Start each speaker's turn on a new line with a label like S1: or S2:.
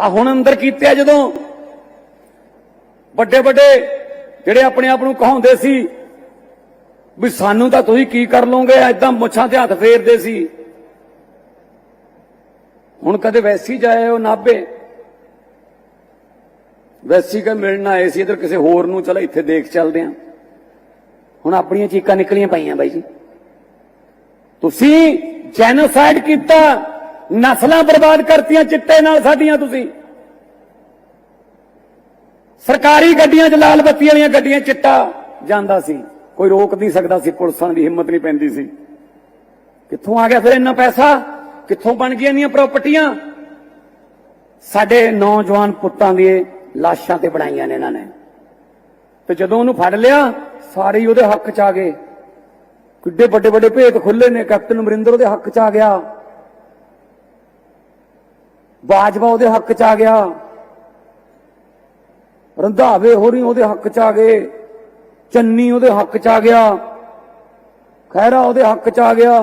S1: ਆ ਹੁਣ ਅੰਦਰ ਕੀਤੇ ਆ ਜਦੋਂ। ਵੱਡੇ ਵੱਡੇ ਜਿਹੜੇ ਆਪਣੇ ਆਪ ਨੂੰ ਕਹਾਉਂਦੇ ਸੀ ਵੀ ਸਾਨੂੰ ਤਾਂ ਤੁਸੀਂ ਕੀ ਕਰ ਲਓਗੇ ਐਦਾਂ ਮੁੱਛਾਂ ਤੇ ਹੱਥ ਫੇਰਦੇ ਸੀ। ਹੁਣ ਕਦੇ ਵੈਸੀ ਜਾਏ ਉਹ ਨਾਭੇ। ਵੈਸੀ ਕਾ ਮਿਲਣ ਆਏ ਸੀ, ਇਧਰ ਕਿਸੇ ਹੋਰ ਨੂੰ, ਚਲੋ ਇੱਥੇ ਦੇਖ ਚੱਲਦੇ ਆ। ਹੁਣ ਆਪਣੀਆਂ ਚੀਕਾਂ ਨਿਕਲੀਆਂ ਪਈਆਂ ਬਾਈ ਜੀ। ਤੁਸੀਂ ਜੈਨੋਸਾਈਡ ਕੀਤਾ। ਨਸਲਾਂ ਬਰਬਾਦ ਕਰਤੀਆਂ ਚਿੱਟੇ ਨਾਲ ਸਾਡੀਆਂ ਤੁਸੀਂ। ਸਰਕਾਰੀ ਗੱਡੀਆਂ 'ਚ ਲਾਲ ਬੱਤੀ ਵਾਲੀਆਂ ਗੱਡੀਆਂ ਚਿੱਟਾ ਜਾਂਦਾ ਸੀ। ਕੋਈ ਰੋਕ ਨਹੀਂ ਸਕਦਾ ਸੀ, ਪੁਲਿਸਾਂ ਦੀ ਹਿੰਮਤ ਨਹੀਂ ਪੈਂਦੀ ਸੀ। ਕਿੱਥੋਂ ਆ ਗਿਆ ਫਿਰ ਇੰਨਾ ਪੈਸਾ? ਕਿੱਥੋਂ ਬਣ ਗਈਆਂ ਇੰਨੀਆਂ ਪ੍ਰਾਪਰਟੀਆਂ ਸਾਡੇ ਨੌਜਵਾਨ ਪੁੱਤਾਂ ਦੀ ਲਾਸ਼ਾਂ ਤੇ ਬਣਾਈਆਂ ਨੇ ਇਹਨਾਂ ਨੇ। ਤੇ ਜਦੋਂ ਉਹਨੂੰ ਫੜ ਲਿਆ, ਸਾਰੇ ਹੀ ਉਹਦੇ ਹੱਕ 'ਚ ਆ ਗਏ। ਕਿੱਡੇ ਵੱਡੇ ਵੱਡੇ ਭੇਤ ਖੁੱਲੇ ਨੇ, ਕੈਪਟਨ ਅਮਰਿੰਦਰ ਉਹਦੇ ਹੱਕ 'ਚ ਆ ਗਿਆ। ਬਾਜਵਾ ਉਹਦੇ ਹੱਕ 'ਚ ਆ ਗਿਆ। ਰੰਧਾਵੇ ਹੋਰੀ ਉਹਦੇ ਹੱਕ 'ਚ ਆ ਗਏ। ਚੰਨੀ ਉਹਦੇ ਹੱਕ 'ਚ ਆ ਗਿਆ। ਖੈਰਾ ਉਹਦੇ ਹੱਕ 'ਚ ਆ ਗਿਆ।